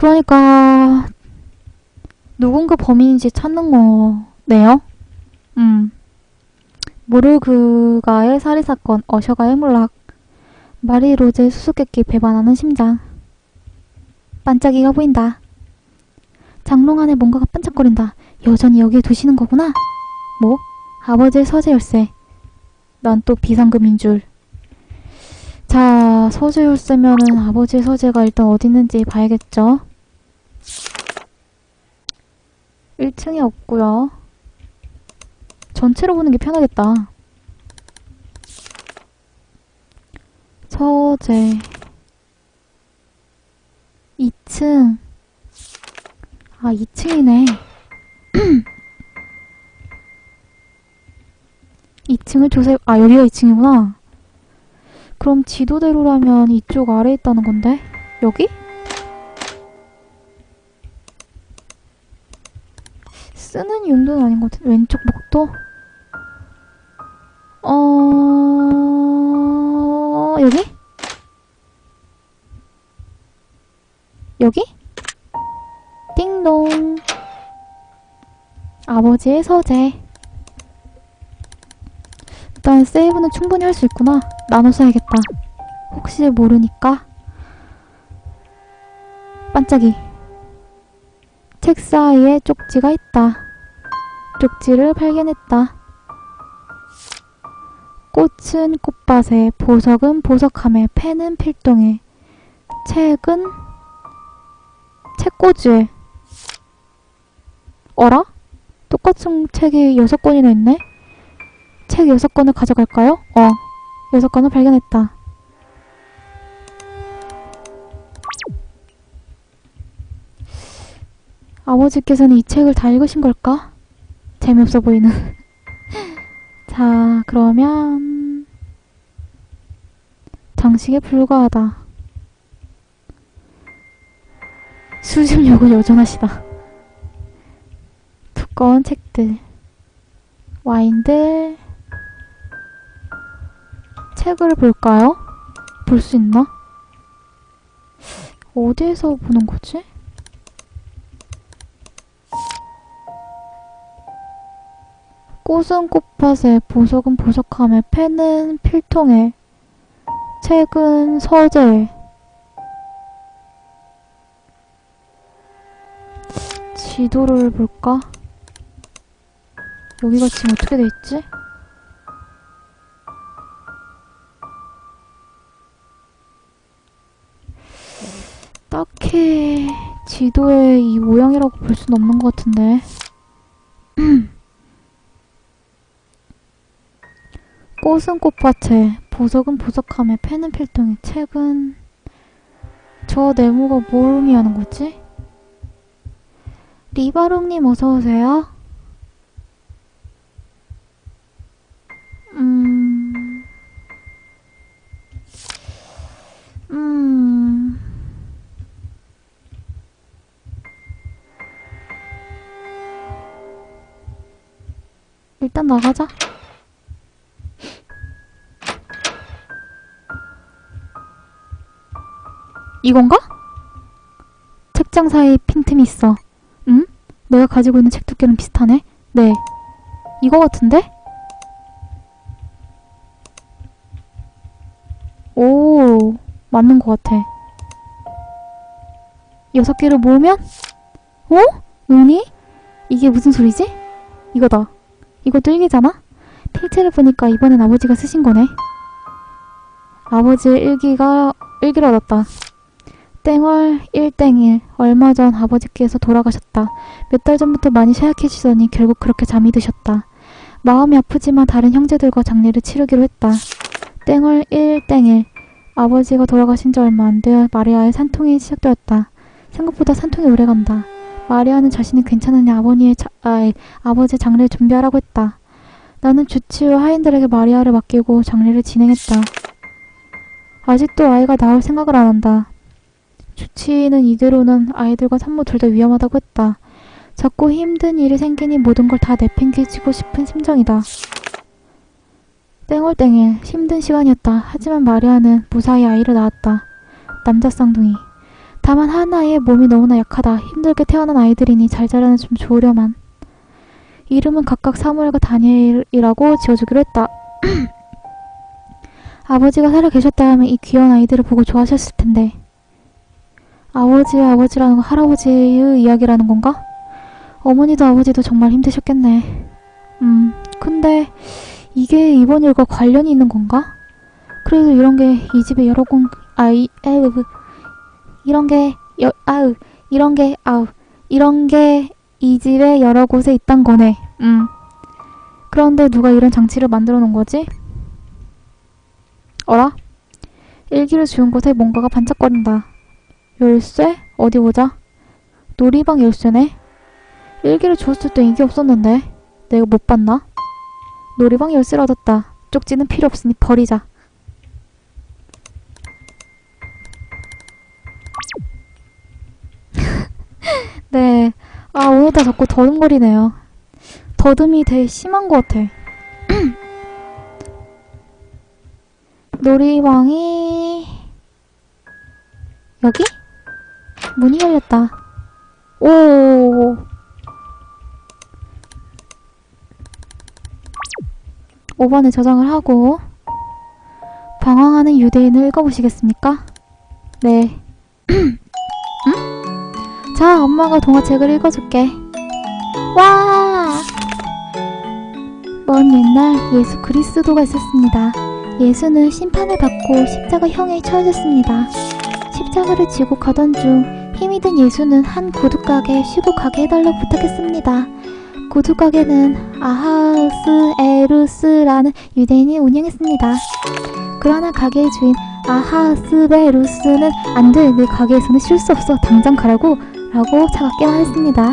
그러니까 누군가 범인인지 찾는 거네요. 음. 모르그가의 살인사건, 어셔가의 몰락, 마리 로제의 수수께끼 배반하는 심장. 반짝이가 보인다. 장롱 안에 뭔가가 반짝거린다. 여전히 여기에 두시는 거구나. 뭐? 아버지의 서재 열쇠. 난 또 비상금인 줄. 자, 서재 열쇠면은 아버지의 서재가 일단 어디 있는지 봐야겠죠. 1층에 없고요. 전체로 보는 게 편하겠다. 서재 2층 아 2층이네 2층을 조사 아 여기가 2층이구나 그럼 지도대로라면 이쪽 아래에 있다는 건데 여기? 용도는 아닌 것 같은 왼쪽 복도? 어... 여기? 여기? 띵동. 아버지의 서재. 일단 세이브는 충분히 할 수 있구나. 나눠서 해야겠다. 혹시 모르니까. 반짝이. 책 사이에 쪽지가 있다 쪽지를 발견했다 꽃은 꽃밭에 보석은 보석함에 펜은 필동에 책은 책꽂이에 어라? 똑같은 책이 여섯 권이나 있네? 책 여섯 권을 가져갈까요? 어, 여섯 권을 발견했다. 아버지께서는 이 책을 다 읽으신 걸까? 재미없어 보이는. 자, 그러면 장식에 불과하다. 수집력은 여전하시다. 두꺼운 책들, 와인들, 책을 볼까요? 볼 수 있나? 어디에서 보는 거지? 꽃은 꽃밭에, 보석은 보석함에, 펜은 필통에, 책은 서재에. 지도를 볼까? 여기가 지금 어떻게 돼 있지? 딱히 지도에 이 모양이라고 볼 수는 없는 것 같은데. 꽃은 꽃밭에, 보석은 보석함에, 펜은 필통에, 책은 저 네모가 뭘 의미하는 거지? 리바롱님 어서오세요. 음... 음... 일단 나가자. 이건가? 책장 사이에 빈틈이 있어. 응? 내가 가지고 있는 책 두께는 비슷하네? 네. 이거 같은데? 오, 맞는 것 같아. 여섯 개를 모으면? 어? 은이? 이게 무슨 소리지? 이거다. 이것도 일기잖아? 필체를 보니까 이번엔 아버지가 쓰신 거네. 아버지의 일기가, 일기를 얻었다. 땡월 1땡일 얼마 전 아버지께서 돌아가셨다. 몇 달 전부터 많이 쇠약해지더니 결국 그렇게 잠이 드셨다. 마음이 아프지만 다른 형제들과 장례를 치르기로 했다. 땡월 1땡일 아버지가 돌아가신 지 얼마 안 되어 마리아의 산통이 시작되었다. 생각보다 산통이 오래간다. 마리아는 자신이 괜찮으니 아버니의 자, 아, 아버지의 장례를 준비하라고 했다. 나는 주치 후 하인들에게 마리아를 맡기고 장례를 진행했다. 아직도 아이가 나올 생각을 안 한다. 주치는 이대로는 아이들과 산모 둘 다 위험하다고 했다. 자꾸 힘든 일이 생기니 모든 걸 다 내팽개치고 싶은 심정이다. 땡월땡일 힘든 시간이었다. 하지만 마리아는 무사히 아이를 낳았다. 남자 쌍둥이. 다만 하나의 몸이 너무나 약하다. 힘들게 태어난 아이들이니 잘 자라는 좀 좋으려만. 이름은 각각 사무엘과 다니엘이라고 지어주기로 했다. 아버지가 살아 계셨다면 이 귀여운 아이들을 보고 좋아하셨을 텐데. 아버지의 아버지라는 건 할아버지의 이야기라는 건가? 어머니도 아버지도 정말 힘드셨겠네. 음, 근데 이게 이번 일과 관련이 있는 건가? 그래도 이런 게 이 집에 여러 공, 아 이, 에으, 이런 게, 여, 아으, 이런 게, 아우, 이런 게 이 집에 여러 곳에 있단 거네. 음. 그런데 누가 이런 장치를 만들어 놓은 거지? 어라? 일기를 지운 곳에 뭔가가 반짝거린다. 열쇠? 어디 보자. 놀이방 열쇠네? 일기를 주웠을 때 이게 없었는데. 내가 못 봤나? 놀이방 열쇠를 얻었다. 쪽지는 필요 없으니 버리자. 네. 아, 오늘따라 자꾸 더듬거리네요. 더듬이 되게 심한 것 같아. 놀이방이 여기? 문이 열렸다. 오. 5번에 저장을 하고 방황하는 유대인을 읽어보시겠습니까? 네. 응? 자, 엄마가 동화책을 읽어줄게. 와! 먼 옛날 예수 그리스도가 있었습니다. 예수는 심판을 받고 십자가형에 처해졌습니다. 십자가를 지고 가던 중 힘이 든 예수는 한 구두가게에 쉬고 가게 해달라고 부탁했습니다. 구두가게는 아하우스 에루스라는 유대인이 운영했습니다. 그러나 가게의 주인 아하스 베루스는 안돼 내 가게에서는 쉴 수 없어 당장 가라고 라고 차갑게 말했습니다.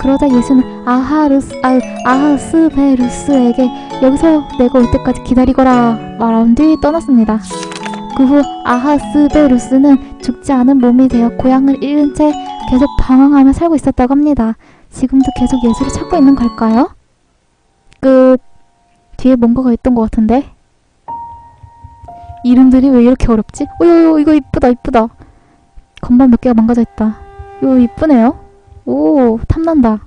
그러자 예수는 아하루스 아, 아하스베루스에게 여기서 내가 올 때까지 기다리거라 말한 뒤 떠났습니다. 그 후 아하스베루스는 죽지 않은 몸이 되어 고향을 잃은 채 계속 방황하며 살고 있었다고 합니다. 지금도 계속 예수를 찾고 있는 걸까요? 끝. 뒤에 뭔가가 있던 것 같은데? 이름들이 왜 이렇게 어렵지? 오요 이거 이쁘다 이쁘다. 건반 몇 개가 망가져 있다. 이거 이쁘네요. 오 탐난다.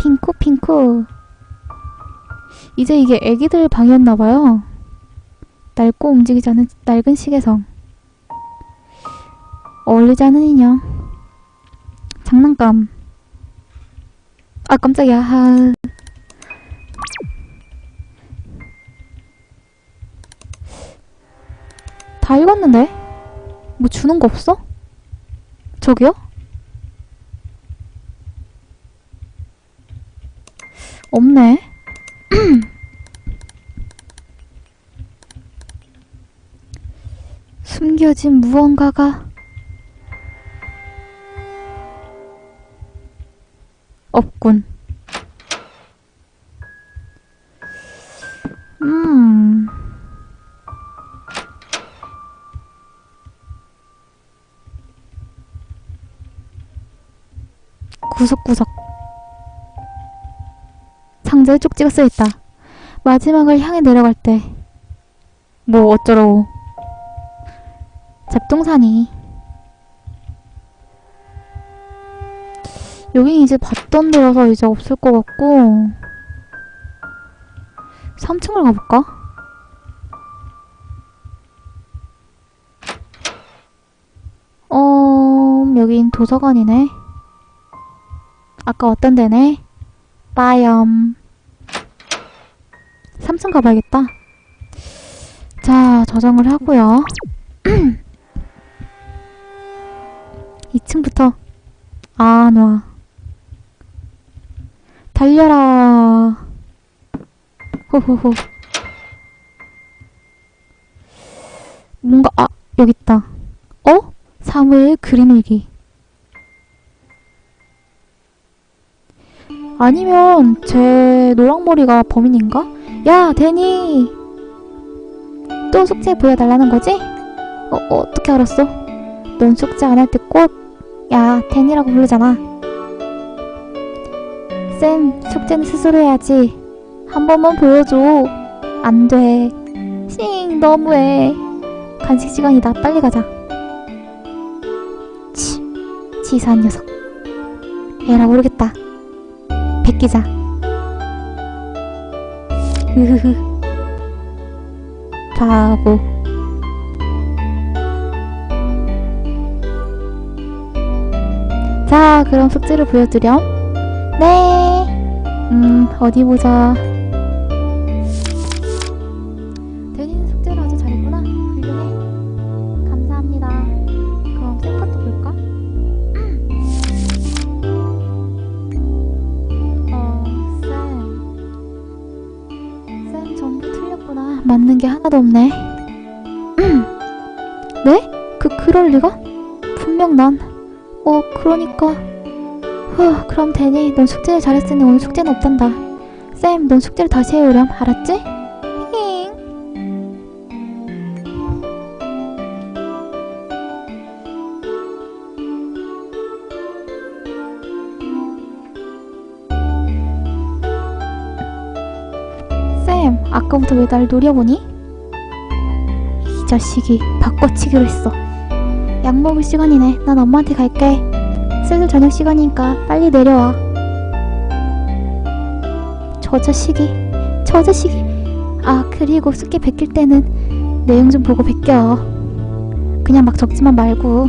핑크 핑크. 이제 이게 애기들 방이었나봐요. 낡고 움직이지 않은 낡은 시계성. 어울리지 않은 인형. 장난감. 아 깜짝이야. 하... 다 읽었는데? 뭐 주는 거 없어? 저기요? 없네. 숨겨진 무언가가 없군. 음. 구석구석. 상자에 쪽지가 쓰여있다. 마지막을 향해 내려갈 때. 뭐 어쩌라고. 잡동사니. 여긴 이제 봤던 데라서 이제 없을 것 같고. 3층을 가볼까? 어... 여긴 도서관이네. 아까 왔던 데네. 빠염. 3층 가봐야겠다. 자 저장을 하고요 2층부터 아 놔. 달려라. 호호호. 뭔가 아 여기 있다. 어? 사무엘 그림일기. 아니면 제 노랑머리가 범인인가? 야 데니. 또 숙제 보여달라는 거지? 어, 어 어떻게 알았어? 넌 숙제 안 할 때 꼭 야 데니라고 부르잖아. 쌤, 숙제는 스스로 해야지. 한 번만 보여줘. 안 돼. 싱, 너무해. 간식 시간이다. 빨리 가자. 치사한 녀석. 에라 모르겠다. 베끼자. 흐흐흐. 바보. 자, 그럼 숙제를 보여드렴. 네. 음, 어디 보자. 그러니까. 후, 그럼 되니. 넌 숙제를 잘했으니 오늘 숙제는 없단다. 쌤, 넌 숙제를 다시 해오렴. 알았지? 힝. 쌤, 아까부터 왜 날 노려보니? 이 자식이 바꿔치기로 했어. 약 먹을 시간이네. 난 엄마한테 갈게. 슬슬 저녁 시간이니까 빨리 내려와. 저 자식이, 저 자식이. 아, 그리고 숙제 베낄 때는 내용 좀 보고 베껴. 그냥 막 적지만 말고.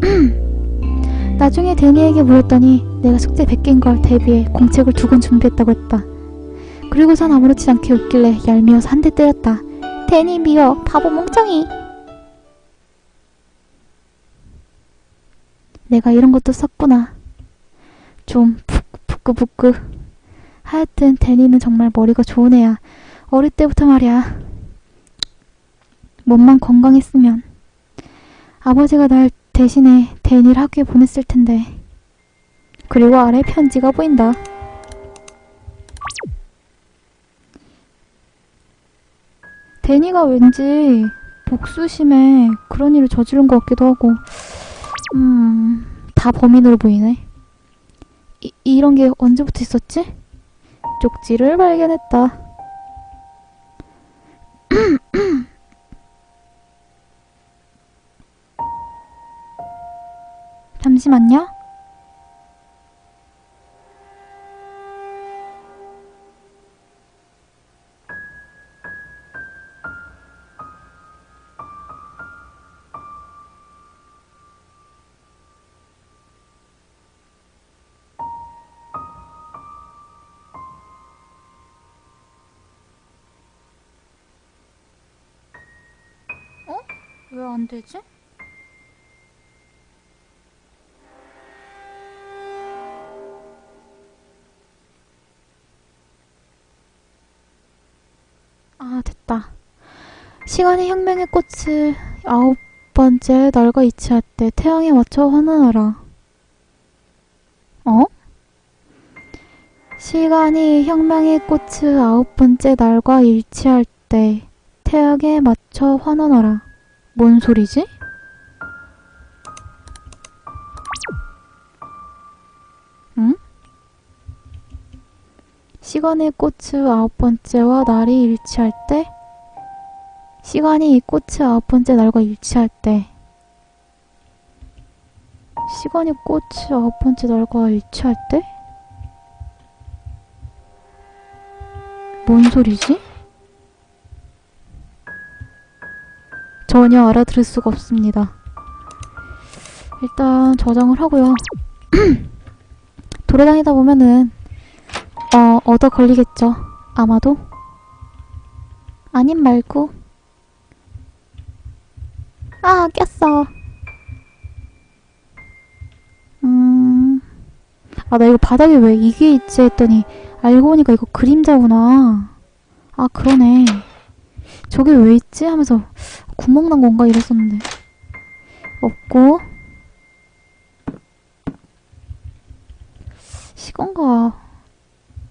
나중에 데니에게 물었더니 내가 숙제 베낀 걸 대비해 공책을 두 권 준비했다고 했다. 그리고선 아무렇지 않게 웃길래 얄미워서 한 대 때렸다. 데니 미워, 바보 멍청이. 내가 이런 것도 썼구나. 좀 푸- 부끄부끄. 하여튼 데니는 정말 머리가 좋은 애야. 어릴 때부터 말이야. 몸만 건강했으면. 아버지가 날 대신에 데니를 학교에 보냈을 텐데. 그리고 아래 편지가 보인다. 데니가 왠지 복수심에 그런 일을 저지른 것 같기도 하고, 음, 다 범인으로 보이네. 이, 이런 게 언제부터 있었지? 쪽지를 발견했다. 잠시만요. 되지? 아, 됐다. 시간이 혁명의 꽃을 아홉 번째 날과 이치할 때 태양에 맞춰 환원하라. 어? 시간이 혁명의 꽃을 아홉 번째 날과 일치할 때 태양에 맞춰 환원하라. 뭔 소리지? 응? 시간의 꽃을 아홉 번째와 날이 일치할 때 시간이 이 꽃의 아홉 번째 날과 일치할 때 시간이 꽃의 아홉 번째 날과 일치할 때? 뭔 소리지? 전혀 알아들을 수가 없습니다. 일단 저장을 하고요. 돌아다니다 보면은 어 얻어 걸리겠죠. 아마도 아님 말고 아 꼈어. 음. 아, 나 이거 바닥에 왜 이게 있지 했더니 알고 보니까 이거 그림자구나. 아, 그러네. 저게 왜 있지? 하면서 구멍 난 건가 이랬었는데. 없고. 시간과,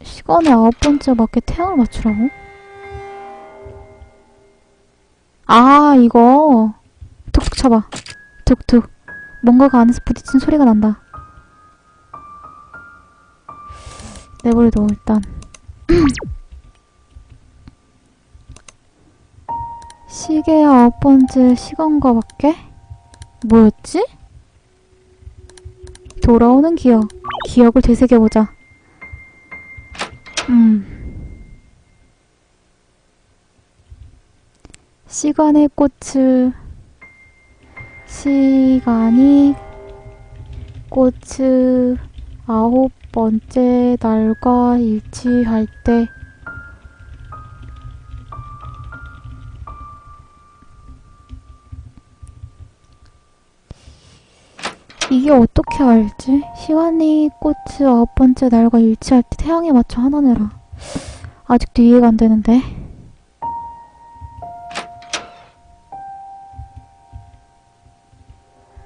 시간의 아홉 번째 맞게 태양을 맞추라고? 아, 이거. 툭툭 쳐봐. 툭툭. 뭔가가 안에서 부딪힌 소리가 난다. 내버려둬, 일단. 시계의 아홉 번째 시간과 맞게? 뭐였지? 돌아오는 기억. 기억을 되새겨보자. 음. 시간의 꽃을 시간이 꽃을 아홉 번째 날과 일치할 때 이게 어떻게 알지? 시간이 꽃을 아홉 번째 날과 일치할 때 태양에 맞춰 하나 내라. 아직도 이해가 안 되는데.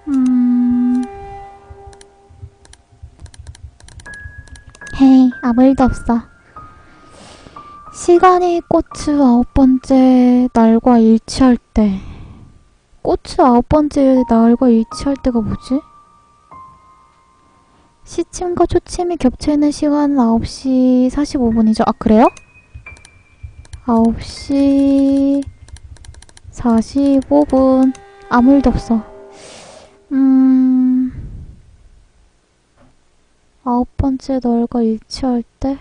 음. 헤이, 아무 일도 없어. 시간이 꽃을 아홉 번째 날과 일치할 때. 꽃을 아홉 번째 날과 일치할 때가 뭐지? 시침과 초침이 겹쳐있는 시간은 9시 45분이죠. 아, 그래요? 9시 45분. 아무 일도 없어. 음, 아홉 번째 널과 일치할 때?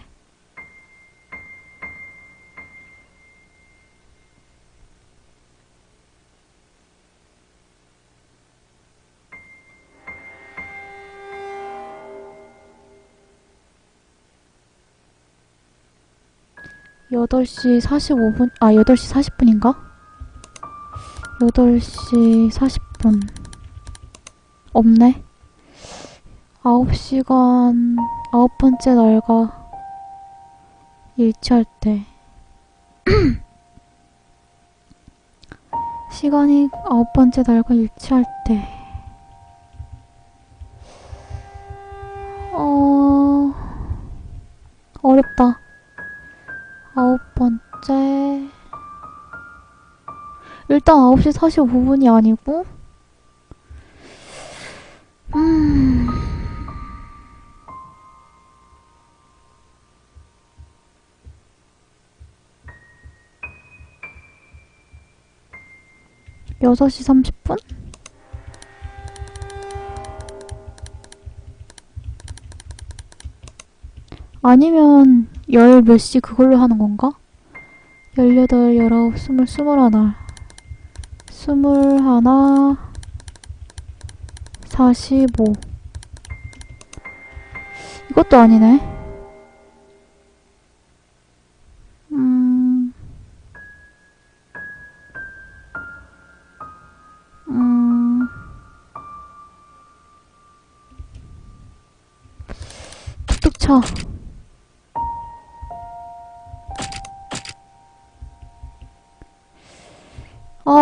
여덟 시 사십오 분 아, 여덟 시 사십 분인가 여덟 시 사십 분 없네. 아홉 시간, 아홉 번째 날과 일치할 때. 시간이 아홉 번째 날과 일치할 때. 어, 어렵다. 아홉 번째. 일단 9시 45분이 아니고, 음. 여섯 시 삼십 분? 아니면 열 몇 시 그걸로 하는 건가? 열여덟, 열아홉, 스물, 스물하나. 스물하나 45 이것도 아니네. 음... 음... 툭툭 쳐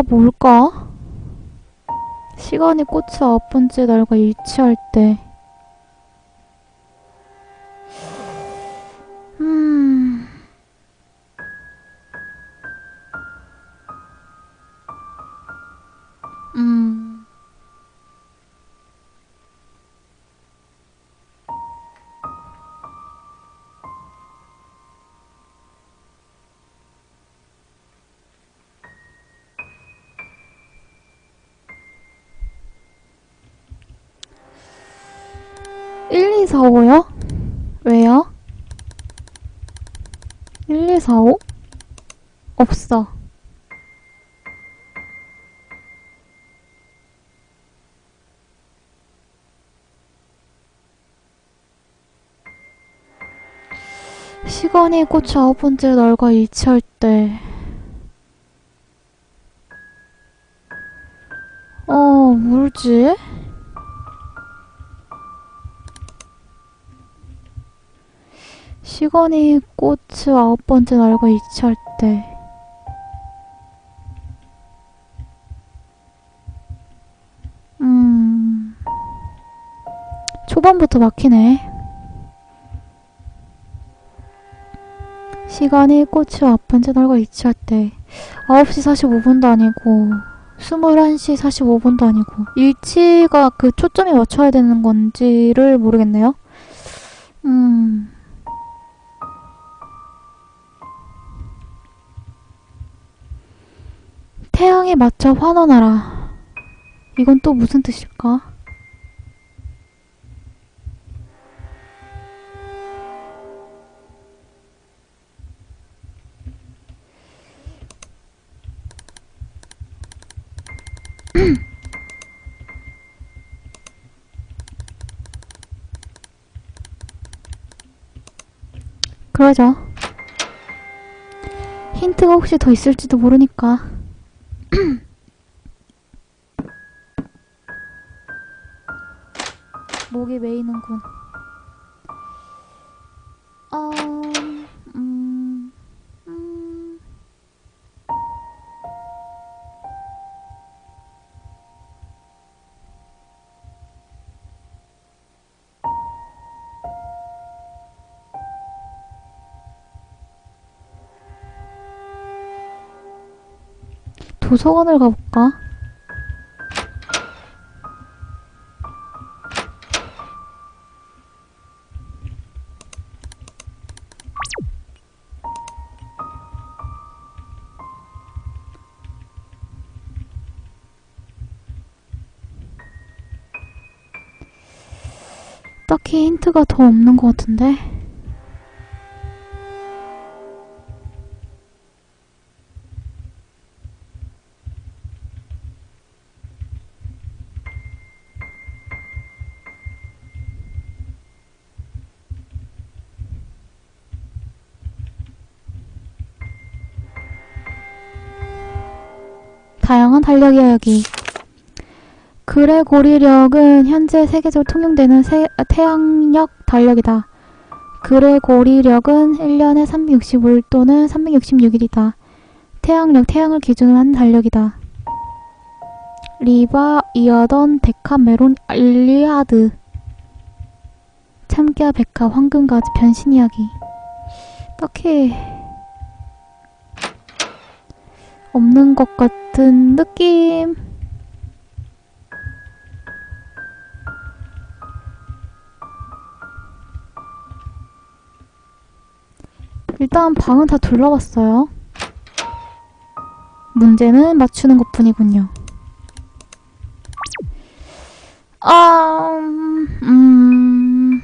아, 뭘까? 시간이 꽃의 아홉 번째 날과 일치할 때 1245요? 왜요? 1245? 없어. 시간이 꽃이 아홉 번째 날과 일치할 때. 어, 모르지? 시간이 꽃이 아홉 번째 날과 일치할 때. 음. 초반부터 막히네. 시간이 꽃이 아홉 번째 날과 일치할 때. 9시 45분도 아니고, 21시 45분도 아니고, 일치가 그 초점이 맞춰야 되는 건지를 모르겠네요. 음. 상황에 맞춰 환원하라. 이건 또 무슨 뜻일까? 그러죠. 힌트가 혹시 더 있을지도 모르니까. 목이 메이는군. 어, 음, 음. 도서관을 가볼까? 딱히 힌트가 더 없는 것 같은데? 다양한 달력 이야기. 그레고리력은 현재 세계적으로 통용되는 세- 태양력 달력이다. 그레고리력은 1년에 365일 또는 366일이다. 태양력, 태양을 기준으로 한 달력이다. 리바, 이어던, 데카메론, 일리아드. 참깨와 백화, 황금가지, 변신 이야기. 딱히 없는 것 같은 느낌. 일단 방은 다 둘러봤어요. 문제는 맞추는 것 뿐이군요. 아, 음, 음.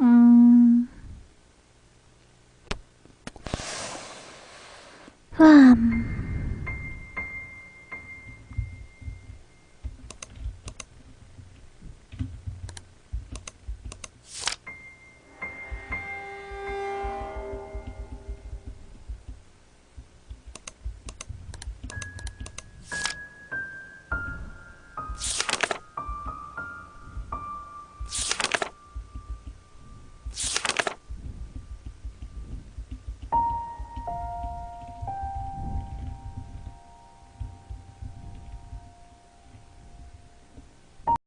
음. 음.